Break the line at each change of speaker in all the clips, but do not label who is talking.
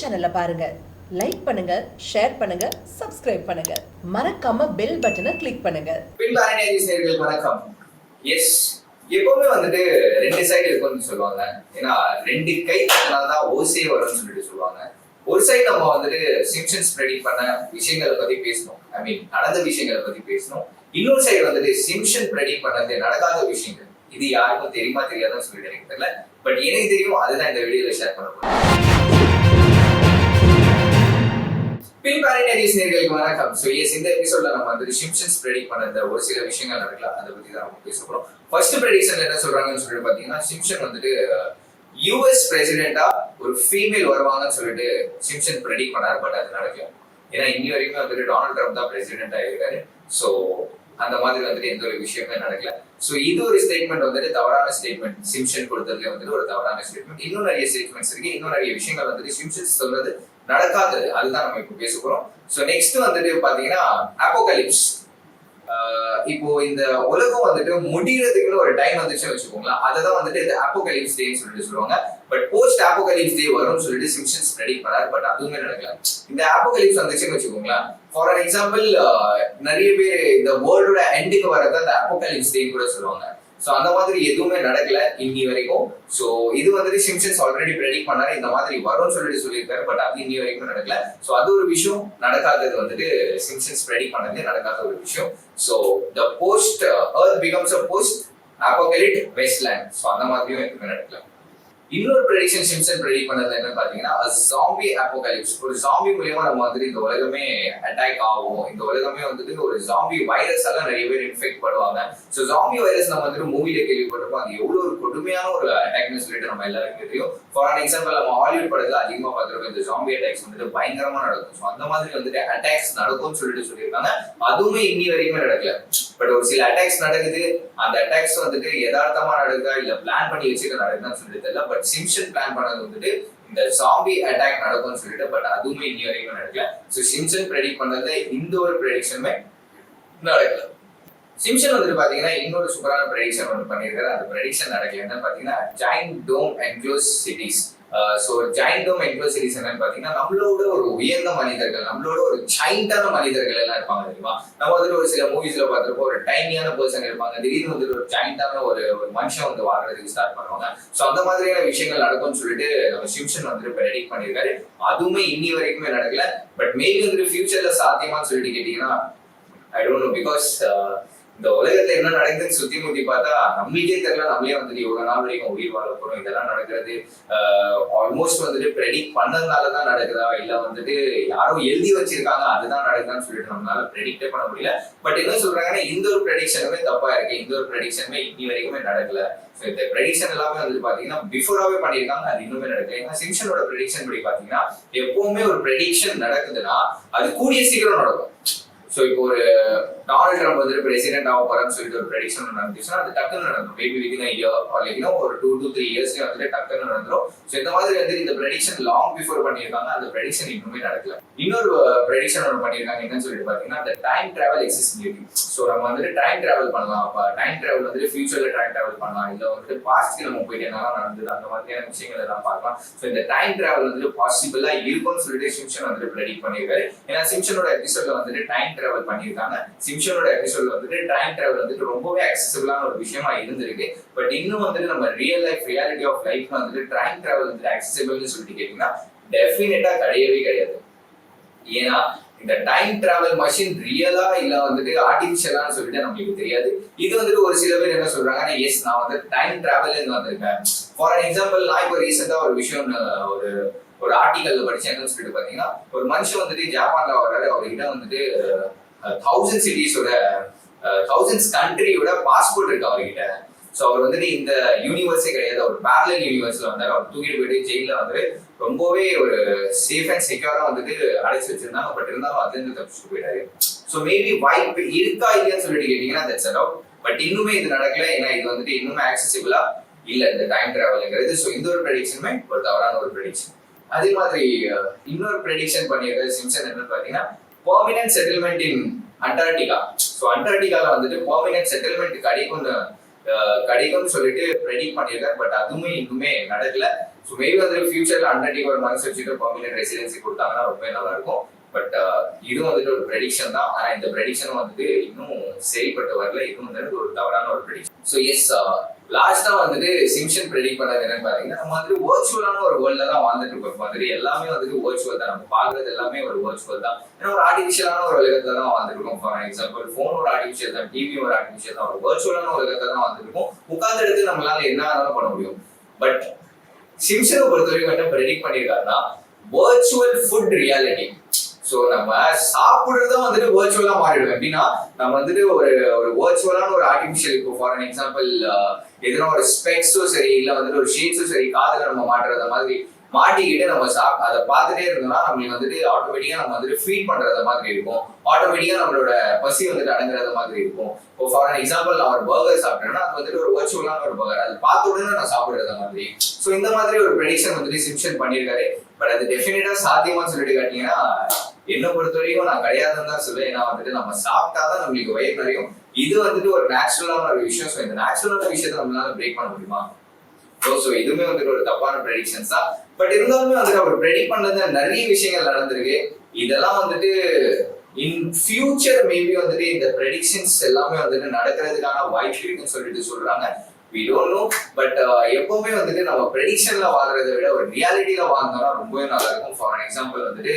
சேனலை பாருங்க. லைக் பண்ணுங்க ஷேர் பண்ணுங்க சப்ஸ்கிரைப் பண்ணுங்க. மறக்காம பெல் பட்டனை கிளிக் பண்ணுங்க.
வணக்கம். எஸ் எப்பவுமே வந்துட்டு ரெண்டு சைடு இருக்கும்னு சொல்லுவாங்க. ஏன்னா ரெண்டு கை தான் ஓசே வரும்னு சொல்லிட்டு சொல்லுவாங்க. ஒரு சைடு நம்ம வந்துட்டு சிம்சன்ஸ் ப்ரெடிக்ட் பண்ண விஷயங்களை பத்தி பேசணும். ஐ மீன் நடந்த விஷயங்களை பத்தி பேசணும். இன்னொரு சைடு வந்துட்டு சிம்சன் ப்ரெடிக்ட் பண்ணது நடக்காத விஷயங்கள். இது யாருக்கும் தெரியுமா தெரியாதுன்னு சொல்லிட்டு எனக்கு தெரியல. பட் எனக்கு தெரியும் அதுதான் இந்த வீடியோல ஷேர் பண்ண போறேன். பின் நேர்களுக்கு வணக்கம். ஸோ எஸ் இந்த எபிசோட்ல நம்ம வந்து சிம்சன்ஸ் ப்ரெடிக் பண்ண ஒரு சில விஷயங்கள் நடக்கலாம். அதை பத்தி தான் நம்ம பேச போறோம். ஃபர்ஸ்ட் ப்ரெடிக்ஷன் என்ன சொல்றாங்கன்னு சொல்லிட்டு பாத்தீங்கன்னா சிம்ஷன் வந்துட்டு யூஎஸ் பிரசிடென்டா ஒரு ஃபீமேல் வருவாங்கன்னு சொல்லிட்டு சிம்ஷன் ப்ரெடிக் பண்ணாரு பட் அது நடக்கும் ஏன்னா இன்னி வரைக்கும் வந்துட்டு டொனால்ட் ட்ரம்ப் தான் பிரசிடென்டா இருக்காரு ஸோ அந்த மாதிரி வந்துட்டு எந்த ஒரு விஷயமே நடக்கல. ஸோ இது ஒரு ஸ்டேட்மெண்ட் வந்துட்டு தவறான ஸ்டேட்மெண்ட் சிம்ஷன் கொடுத்ததுல வந்துட்டு ஒரு தவறான ஸ்டேட்மெண்ட் இன்னும் நிறைய ஸ்டேட்மெண்ட்ஸ் இருக்கு. இன்னும் நிறைய விஷயங்கள் வந்துட்டு சிம்ஷன் சொல்றது நடக்காதது அதுதான் நம்ம இப்போ பேச போறோம். ஸோ நெக்ஸ்ட் வந்துட்டு பாத்தீங்கன்னா அப்போகலிப்ஸ் இப்போ இந்த உலகம் வந்துட்டு முடிகிறதுக்குள்ள ஒரு டைம் வந்துச்சுன்னு வச்சுக்கோங்களேன். அதை தான் வந்துட்டு இந்த அப்போகலிப்ஸ் டேன்னு சொல்லிட்டு சொல்லுவாங்க. பட் போஸ்ட் அப்போகலிப்ஸ் டே வரும்னு சொல்லிட்டு சிம்சன்ஸ் ப்ரெடிக்ட் பண்ணாரு. பட் அதுவுமே நடக்கல. இந்த அப்போகலிப்ஸ் வந்துச்சுன்னு வச்சுக்கோங்களேன். ஃபார் அன் எக்ஸாம்பிள் நிறைய பேர் இந்த வேர்ல்டோட எண்டுக்கு வரதை அந்த அப்போகலிப்ஸ் டேன்னு கூட சொல்லுவாங்க. ஸோ அந்த மாதிரி எதுவுமே நடக்கல இன்னி வரைக்கும். ஸோ இது வந்துட்டு சிம்சன்ஸ் ஆல்ரெடி ப்ரெடிக்ட் பண்ணாரு இந்த மாதிரி வரும்னு சொல்லிட்டு சொல்லியிருக்காரு பட் அது இன்னி வரைக்கும் நடக்கல. ஸோ அது ஒரு விஷயம். நடக்காதது வந்துட்டு சிம்சன்ஸ் ப்ரெடிக்ட் பண்ணதே நடக்காத ஒரு விஷயம். So the post earth becomes a post apocalyptic wasteland so அந்த மாதிரியும் எதுவுமே நடக்கல. இன்னொரு ப்ரெடிக்ஷன் சிம்சன் ப்ரெடிக் பண்ணது என்ன பாத்தீங்கன்னா ஜாம்பி அப்போகலிப்ஸ் ஒரு ஜாம்பி மூலியமா நம்ம வந்துட்டு இந்த உலகமே அட்டாக் ஆகும். இந்த உலகமே வந்துட்டு ஒரு ஜாம்பி வைரஸ் எல்லாம் நிறைய பேர் இன்ஃபெக்ட் பண்ணுவாங்க. ஸோ ஜாம்பி வைரஸ் நம்ம வந்துட்டு மூவில கேள்விப்பட்டிருப்போம். அது எவ்வளவு ஒரு கொடுமையான ஒரு அட்டாக்னு சொல்லிட்டு நம்ம எல்லாருக்கும் தெரியும். ஃபார் எக்ஸாம்பிள் நம்ம ஹாலிவுட் படத்துல அதிகமா பார்த்துருக்கோம் இந்த ஜாம்பி அட்டாக்ஸ் வந்துட்டு பயங்கரமா நடக்கும். ஸோ அந்த மாதிரி வந்துட்டு அட்டாக்ஸ் நடக்கும்னு சொல்லிட்டு சொல்லியிருக்காங்க. அதுவுமே இன்னி வரைக்குமே நடக்கல. பட் ஒரு சில அட்டாக்ஸ் நடக்குது. அந்த அட்டாக்ஸ் வந்துட்டு யதார்த்தமா நடக்குதா? இல்ல பிளான் பண்ணி வச்சுக்க நடக்குதான்னு சொல்லிட்டு தெரியல. பட் சிம்ஷன் பிளான் பண்ணது வந்துட்டு இந்த சாம்பி அட்டாக் நடக்கும்னு சொல்லிட்டு பட் அதுவுமே இன்னி வரைக்கும் நடக்கல. ஸோ சிம்சன் ப்ரெடிக்ட் பண்ணது இந்த ஒரு ப்ரெடிக்ஷனுமே நடக்கல. சிம்சன் வந்து பாத்தீங்கன்னா இன்னொரு சூப்பரான ப்ரெடிக்ஷன் ஒன்று பண்ணியிருக்காரு. அந்த ப்ரெடிக்ஷன் நடக்கல. என்ன பாத்தீங்கன்னா giant dome enclosed cities so giant dome dome என்னன்னு பார்த்தீங்கன்னா நம்மளோட ஒரு உயர்ந்த மனிதர்கள் நம்மளோட ஒரு ஜாயிண்டான மனிதர்கள் எல்லாம் இருப்பாங்க தெரியுமா? நம்ம வந்துட்டு ஒரு சில மூவிஸ்ல பார்த்துருப்போம் ஒரு டைனியான பர்சன் இருப்பாங்க திடீர்னு வந்துட்டு ஒரு ஜாயிண்டான ஒரு ஒரு மனுஷன் வந்து வாழ்றதுக்கு ஸ்டார்ட் பண்ணுவாங்க. ஸோ அந்த மாதிரியான விஷயங்கள் நடக்கும்னு சொல்லிட்டு நம்ம சிம்சன் வந்துட்டு ப்ரெடிக்ட் பண்ணியிருக்காரு. அதுவுமே இன்னி வரைக்குமே நடக்கல. பட் மேபி வந்துட்டு ஃபியூச்சர்ல சாத்தியமான்னு சொல்லிட்டு கேட்டீங்கன்னா ஐ டோன்ட் நோ பிகாஸ் இந்த உலகத்துல என்ன நடக்குதுன்னு சுத்தி முத்தி பார்த்தா நம்மளுக்கே தெரியல நம்மளே வந்துட்டு இவ்வளவு நாள் வரைக்கும் உயிர் வாழ போறோம். இதெல்லாம் நடக்கிறது ஆல்மோஸ்ட் வந்துட்டு ப்ரெடிக்ட் பண்ணதுனாலதான் நடக்குதா இல்ல வந்துட்டு யாரும் எழுதி வச்சிருக்காங்க அதுதான் நடக்குதான்னு சொல்லிட்டு நம்மளால ப்ரெடிக்டே பண்ண முடியல. பட் என்ன சொல்றாங்கன்னா இந்த ஒரு ப்ரெடிக்ஷனுமே தப்பா இருக்கு. இந்த ஒரு ப்ரெடிக்ஷனுமே இன்னி வரைக்குமே நடக்கல. இந்த ப்ரெடிக்ஷன் எல்லாமே வந்து பாத்தீங்கன்னா பிஃபோராவே பண்ணியிருக்காங்க அது இன்னுமே நடக்கல. ஏன்னா சிம்ஷனோட ப்ரெடிக்ஷன் படி பாத்தீங்கன்னா எப்பவுமே ஒரு ப்ரெடிக்ஷன் நடக்குதுன்னா அது கூடிய சீக்கிரம் நடக்கும். ஸோ இப்போ ஒரு டொனால்ட் ட்ரம்ப் வந்து பிரசிடென்ட் ஆக போறான்னு சொல்லிட்டு ஒரு ப்ரெடிக்ஷன் நடந்துச்சுன்னா அது டக்குன்னு நடந்துடும் மேபி விதின் இயர் இல்லைன்னா ஒரு டூ டூ த்ரீ இயர்ஸ்ல வந்துட்டு டக்குன்னு நடந்துடும் ஸோ இந்த மாதிரி வந்து இந்த ப்ரெடிக்ஷன் லாங் பிஃபோர் பண்ணியிருக்காங்க. அந்த ப்ரெடிக்ஷன் இன்னுமே நடக்கல. இன்னொரு uh, ப்ரெடிக்ஷன் ஒன்று பண்ணியிருக்காங்க. என்னன்னு சொல்லிட்டு பார்த்தீங்கன்னா அந்த டைம் டிராவல் எக்ஸிஸ்டிபிலிட்டி ஸோ நம்ம வந்துட்டு டைம் டிராவல் பண்ணலாம். அப்போ டைம் டிராவல் வந்துட்டு ஃபியூச்சர்ல டைம் டிராவல் பண்ணலாம். இல்லை வந்துட்டு பாஸ்ட்க்கு நம்ம போயிட்டு என்னெல்லாம் நடந்தது அந்த மாதிரியான விஷயங்கள் எல்லாம் பார்க்கலாம். ஸோ இந்த டைம் டிராவல் வந்துட்டு பாசிபிளா இருக்கும்னு சொல்லிட்டு சிம்ஷன் வந்துட்டு ப்ரெடிக்ட் பண்ணியிருக்காரு. ஏன்னா சிம்ஷனோட எபிசோட்ல வந்துட்டு டைம் டிராவல் பண்ணியிருக்காங்க. சிம்ஷனோட எபிசோட்ல வந்துட்டு டைம் டிராவல் வந்துட்டு ரொம்பவே அக்சசபிளான ஒரு விஷயமா இருந்திருக்கு. பட் இன்னும் வந்துட்டு நம்ம real life reality of life வந்துட்டு டைம் டிராவல் வந்துட்டு அக்சசபிள்னு சொல்லிட்டு கேட்டீங்கன்னா டெஃபினட்டா கிடையவே கிடையாது. ஏன்னா இந்த டைம் டிராவல் மஷின் ரியலா இல்ல வந்துட்டு ஆர்டிபிஷியலான்னு சொல்லிட்டு நம்மளுக்கு தெரியாது. இது வந்துட்டு ஒரு சில பேர் என்ன சொல்றாங்கன்னா எஸ் நான் வந்து டைம் டிராவல் வந்திருக்கேன். ஃபார் எக்ஸாம்பிள் நான் இப்போ ரீசெண்டா ஒரு விஷயம் ஒரு ஒரு ஆர்டிகல்ல படிச்சு என்னன்னு சொல்லிட்டு பாத்தீங்கன்னா ஒரு மனுஷன் வந்துட்டு ஜப்பான்ல வர்றாரு அவர்கிட்ட வந்துட்டு தௌசண்ட் சிட்டிஸோட தௌசண்ட்ஸ் கண்ட்ரியோட பாஸ்போர்ட் இருக்கு அவர்கிட்ட. ஸோ அவர் வந்துட்டு இந்த யூனிவர்ஸே கிடையாது அவர் பேரலல் யூனிவர்ஸ்ல வந்தார் அவர் தூக்கிட்டு போயிட்டு ஜெயில வந்து ரொம்பவே ஒரு சேஃப் அண்ட் செக்யூரா வந்துட்டு அடைச்சு வச்சிருந்தாங்க. பட் இருந்தாலும் அதுல இருந்து தப்பிச்சுட்டு போயிட்டாரு. ஸோ மேபி வாய்ப்பு இருக்கா இல்லையான்னு சொல்லிட்டு கேட்டீங்கன்னா தட்ஸ் அலவுட் பட் இன்னுமே இது நடக்கல ஏன்னா இது வந்துட்டு இன்னுமே ஆக்சசிபிளா இல்ல இந்த டைம் டிராவல்ங்கிறது ஸோ இந்த ஒரு ப்ரெடிக்ஷனுமே ஒரு தவறான ஒரு ப்ரெடிக்ஷன் அதே மாதிரி இன்னொரு ப்ரெடிக்ஷன் பண்ணியிருக்க சிம்சன் என்னன்னு பார்த்தீங்கன்னா permanent settlement in Antarctica so அண்டார்டிகால வந்துட்டு பெர்மனன்ட் செட்டில்மெண்ட் கிடைக்கும்னு கிடைக்கும்னு சொல்லிட்டு ப்ரெடிக்ட் பண்ணியிருக்காரு பட் அதுவுமே இன்னுமே நடக்கல. ஸோ மேபி வந்து ஃபியூச்சர்ல அண்டர்டேக் ஒரு மனசு வச்சுட்டு பர்மனெண்ட் ரெசிடென்சி கொடுத்தாங்கன்னா ரொம்ப நல்லா இருக்கும். பட் இது வந்துட்டு ஒரு ப்ரெடிக்ஷன் தான். ஆனா இந்த ப்ரெடிக்ஷன் வந்துட்டு இன்னும் செயல்பட்டு வரல. இது வந்துட்டு ஒரு தவறான ஒரு ப்ரெடிக்ஷன் ஸோ எஸ் லாஸ்டா வந்துட்டு சிம்ஷன் ப்ரெடிக் பண்ணது என்னன்னு பாத்தீங்கன்னா நம்ம வந்துட்டு வர்ச்சுவலான ஒரு வேர்ல்ட்ல தான் வாழ்ந்துட்டு இருக்கோம். மாதிரி வந்துட்டு எல்லாமே வந்துட்டு வர்ச்சுவல் தான். நம்ம பாக்குறது எல்லாமே ஒரு வர்ச்சுவல் தான். ஏன்னா ஒரு ஆர்டிஃபிஷியலான ஒரு உலகத்துல தான் வாழ்ந்துட்டு இருக்கோம். ஃபார் எக்ஸாம்பிள் ஃபோன் ஒரு ஆர்டிஃபிஷியல் தான். டிவி ஒரு ஆர்டிஃபிஷியல் தான். ஒரு வர்ச்சுவலான உலகத்துல தான் வாழ்ந்துட்டு இருக்கோம். உட்கார்ந்து எடுத்து நம்மளால என்ன ஆனாலும் பண்ண முடியும். பட் சிம்ஷனை பொறுத்த வரைக்கும் என்ன ப்ரெடிக் பண்ணியிருக்காருன்னா வர்ச்சுவல் ஃபுட் ரியாலிட்டி ஸோ நம்ம சாப்பிடுறதும் வந்துட்டு வேர்ச்சுவலா மாறிடும் எப்படின்னா நம்ம வந்துட்டு ஒரு ஒரு வேர்ச்சுவலான ஒரு ஆர்டிஃபிஷியல் இப்போ ஃபார் எக்ஸாம்பிள் எதுனா ஒரு ஸ்பெக்ஸும் சரி இல்லை வந்துட்டு ஒரு ஷீட்ஸும் சரி காதுல நம்ம மாட்டுறத மாதிரி மாட்டிக்கிட்டு நம்ம சாப் அதை பார்த்துட்டே இருந்தோம்னா நம்மளுக்கு வந்துட்டு ஆட்டோமேட்டிக்கா நம்ம வந்துட்டு ஃபீட் பண்றத மாதிரி இருக்கும். ஆட்டோமேட்டிக்கா நம்மளோட பசி வந்துட்டு அடங்குறத மாதிரி இருக்கும். இப்போ ஃபார் எக்ஸாம்பிள் நான் ஒரு பர்கர் சாப்பிட்டேன்னா அது வந்துட்டு ஒரு வர்ச்சுவலான ஒரு பர்கர் அது பார்த்த உடனே நான் சாப்பிடுறத மாதிரி. ஸோ இந்த மாதிரி ஒரு ப்ரெடிக்ஷன் வந்துட்டு சிம்ஷன் பண்ணியிருக்காரு. பட் அது டெஃபினட்டா சாத்தியமான்னு சொல்லிட்டு கேட்டிங்கன்னா என்னை பொறுத்த வரைக்கும் நான் கிடையாதுன்னு தான் சொல்லுவேன் ஏன்னா வந்துட்டு நம்ம சாப்பிட்டாதான் நம்மளுக்கு வயிறு நிறையும். இது வந்துட்டு ஒரு நேச்சுரலான ஒரு விஷயம். ஸோ இந்த நேச்சுரலான விஷயத்தை நம்மளால பிரேக் பண்ண முடியுமா? ஸோ ஸோ இதுவுமே வந்துட்டு ஒரு தப்பான ப்ரெடிக்ஷன்ஸ் தான். பட் இருந்தாலுமே வந்துட்டு அவர் ப்ரெடிக்ட் பண்ணது நிறைய விஷயங்கள் நடந்திருக்கு. இதெல்லாம் வந்துட்டு இன் ஃபியூச்சர் மேபி வந்துட்டு இந்த ப்ரெடிக்ஷன்ஸ் எல்லாமே வந்துட்டு நடக்கிறதுக்கான வாய்ப்பு இருக்குன்னு சொல்லிட்டு சொல்றாங்க. வி டோன்ட் நோ பட் எப்பவுமே வந்துட்டு நம்ம ப்ரெடிக்ஷன்ல வாழ்றதை விட ஒரு ரியாலிட்டியில வாழ்ந்தோம்னா ரொம்பவே நல்லா இருக்கும். ஃபார் எக்ஸாம்பிள் வந்துட்டு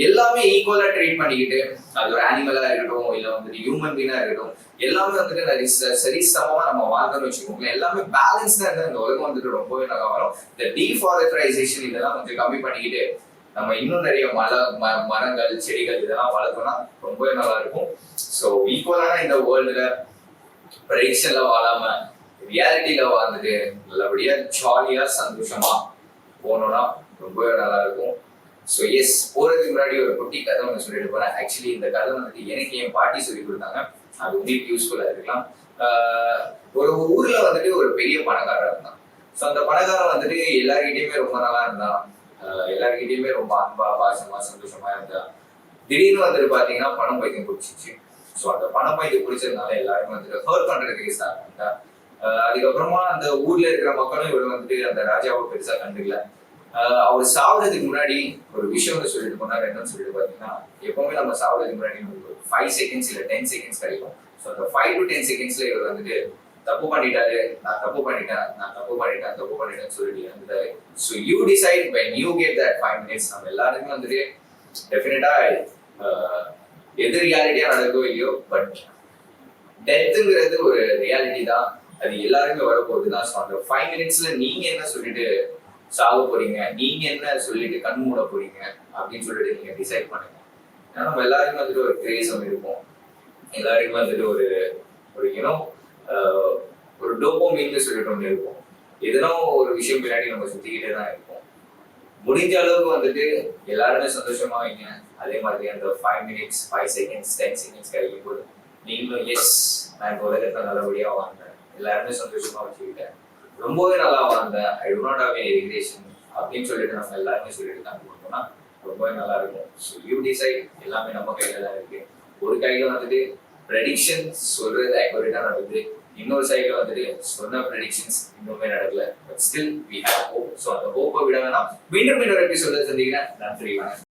எல்லாமே ஈக்குவலா ட்ரீட் பண்ணிக்கிட்டு அது ஒரு அனிமலா இருக்கட்டும் இல்ல வந்துட்டு ஹியூமன் பீனா இருக்கட்டும் எல்லாமே வந்துட்டு நிறைய சரி சரிசமமா நம்ம வாழ்ந்தோம்னு வச்சுக்கோங்களேன் எல்லாமே பேலன்ஸ்டா இருந்தா இந்த உலகம் வந்துட்டு ரொம்பவே நல்லா வரும். இந்த டீஃபாரஸ்டரைசேஷன் இதெல்லாம் கொஞ்சம் கம்மி பண்ணிக்கிட்டு நம்ம இன்னும் நிறைய மல ம- மரங்கள் செடிகள் இதெல்லாம் வளர்த்தோம்னா ரொம்பவே நல்லா இருக்கும். ஸோ ஈக்குவலான இந்த வேர்ல்டுல ப்ரெடிக்ஷன்ல வாழாம ரியாலிட்டியில வாழ்ந்துட்டு நல்லபடியா ஜாலியா சந்தோஷமா போனோம்னா ரொம்பவே நல்லா இருக்கும். ஸோ எஸ் போகிறதுக்கு முன்னாடி ஒரு குட்டி கதை ஒன்று சொல்லிட்டு போகிறேன் ஆக்சுவலி இந்த கதை வந்துட்டு எனக்கு என் பாட்டி சொல்லி கொடுத்தாங்க. அது உங்களுக்கு யூஸ்ஃபுல்லாக இருக்கலாம். ஒரு ஊரில் வந்துட்டு ஒரு பெரிய பணக்காரர் இருந்தான். ஸோ அந்த பணக்காரன் வந்துட்டு எல்லாருக்கிட்டையுமே ரொம்ப நல்லா இருந்தான். எல்லாருக்கிட்டையுமே ரொம்ப அன்பா பாசமா சந்தோஷமா இருந்தான். திடீர்னு வந்துட்டு பாத்தீங்கன்னா பணம் பைத்தியம் பிடிச்சிச்சு. ஸோ அந்த பணம் பைத்தியம் பிடிச்சதுனால எல்லாருமே வந்துட்டு ஹர்ட் பண்றதுக்கு ஸ்டார்ட் பண்ணிட்டான் அதுக்கப்புறமா அந்த ஊர்ல இருக்கிற மக்களும் இவர் வந்துட்டு அந்த ராஜாவை பெருசா கண்டுக்கல. அவர் சாவதுக்கு முன்னாடி ஒரு விஷயம் வந்து சொல்லிட்டு போனார். என்னன்னு சொல்லிட்டு பாத்தீங்கன்னா எப்பவுமே நம்ம சாவதுக்கு முன்னாடி ஒரு ஃபைவ் செகண்ட்ஸ் இல்ல டென் செகண்ட்ஸ் கிடைக்கும். ஸோ அந்த ஃபைவ் டு டென் செகண்ட்ஸ்ல இவர் வந்துட்டு தப்பு பண்ணிட்டாரு நான் தப்பு பண்ணிட்டேன் நான் தப்பு பண்ணிட்டேன் தப்பு பண்ணிட்டேன்னு சொல்லிட்டு இருந்தாரு so you decide when you get that five minutes நம்ம எல்லாருமே வந்துட்டு டெஃபினட்டா எது ரியாலிட்டியா நடக்கோ இல்லையோ பட் டெத்துங்கிறது ஒரு ரியாலிட்டி தான். அது எல்லாருமே வரப்போகுது தான் ஸோ அந்த ஃபைவ் மினிட்ஸ்ல நீங்க என்ன சொல்லிட்டு சாக போறீங்க. நீங்க என்ன சொல்லிட்டு கண் மூட போறீங்க அப்படின்னு சொல்லிட்டு நீங்க டிசைட் பண்ணுங்க. ஏன்னா நம்ம எல்லாருக்கும் வந்துட்டு ஒரு கிரேசம் இருக்கும் எல்லாருக்கும் வந்துட்டு ஒரு ஒரு யூனோ ஒரு டோப்போமீன்னு சொல்லிட்டு ஒன்று இருக்கும். எதனோ ஒரு விஷயம் பின்னாடி நம்ம சுத்திக்கிட்டே தான் இருப்போம். முடிஞ்ச அளவுக்கு வந்துட்டு எல்லாருமே சந்தோஷமா வைங்க. அதே மாதிரி அந்த five minutes five seconds ten seconds கிடைக்கும் போது நீங்களும் எஸ் நான் இப்போ உலகத்தை நல்லபடியாக வாங்க எல்லாருமே சந்தோஷமா வச்சுக்கிட்டேன். ரொம்பவே நல்லா வாழ்ந்தேன் I do not have any relation அப்படின்னு சொல்லிட்டு நம்ம எல்லாருமே சொல்லிட்டு தான் கொடுத்தோம்னா ரொம்பவே நல்லா இருக்கும் ஸோ யூ டிசைட் எல்லாமே நம்ம கையில தான் இருக்கு. ஒரு கையில வந்துட்டு ப்ரெடிக்ஷன் சொல்றது அக்யூரேட்டா நடக்குது. இன்னொரு சைடுல வந்துட்டு சொன்ன ப்ரெடிக்ஷன்ஸ் இன்னுமே நடக்கல. But still we have hope so அந்த ஹோப்பை விட வேணாம். மீண்டும் மீண்டும் எபிசோட சந்திக்கிறேன். நன்றி வணக்கம்.